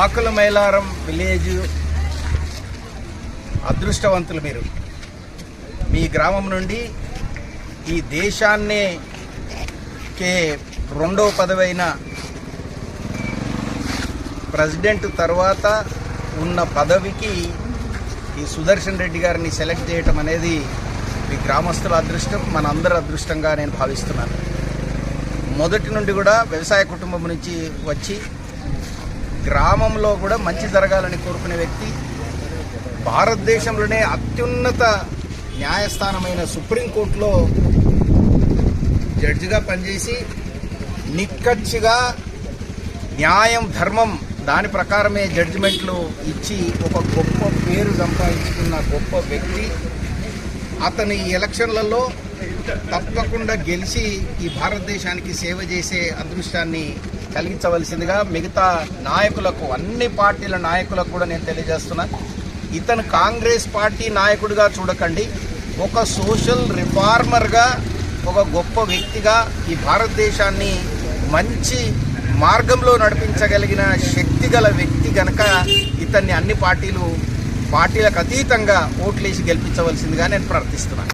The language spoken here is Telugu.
ఆకుల మైలారం విలేజ్ అదృష్టవంతులు మీరు. మీ గ్రామం నుండి ఈ దేశాన్నే కే రెండవ పదవైన ప్రెసిడెంట్ తర్వాత ఉన్న పదవికి ఈ సుదర్శన్ రెడ్డి గారిని సెలెక్ట్ చేయటం అనేది మీ గ్రామస్తుల అదృష్టం మనందరి అదృష్టంగా నేను భావిస్తున్నాను. మొదటి నుండి కూడా వ్యవసాయ కుటుంబం నుంచి వచ్చి గ్రామంలో కూడా మంచి జరగాలని కోరుకునే వ్యక్తి భారతదేశంలోనే అత్యున్నత న్యాయస్థానమైన సుప్రీంకోర్టులో జడ్జిగా పనిచేసి నిక్కచ్చిగా న్యాయం ధర్మం దాని ప్రకారమే జడ్జిమెంట్లు ఇచ్చి ఒక గొప్ప పేరు సంపాదించుకున్న గొప్ప వ్యక్తి. అతని ఈ ఎలక్షన్లలో తప్పకుండా గెలిచి ఈ భారతదేశానికి సేవ చేసే అదృష్టాన్ని కలిగించవలసిందిగా మిగతా నాయకులకు అన్ని పార్టీల నాయకులకు కూడా నేను తెలియజేస్తున్నా. ఇతను కాంగ్రెస్ పార్టీ నాయకుడిగా చూడకండి. ఒక సోషల్ రిఫార్మర్గా ఒక గొప్ప వ్యక్తిగా ఈ భారతదేశాన్ని మంచి మార్గంలో నడిపించగలిగిన శక్తి గల వ్యక్తి గనక ఇతన్ని అన్ని పార్టీలు పార్టీలకు అతీతంగా ఓట్లేసి గెలిపించవలసిందిగా నేను ప్రార్థిస్తున్నాను.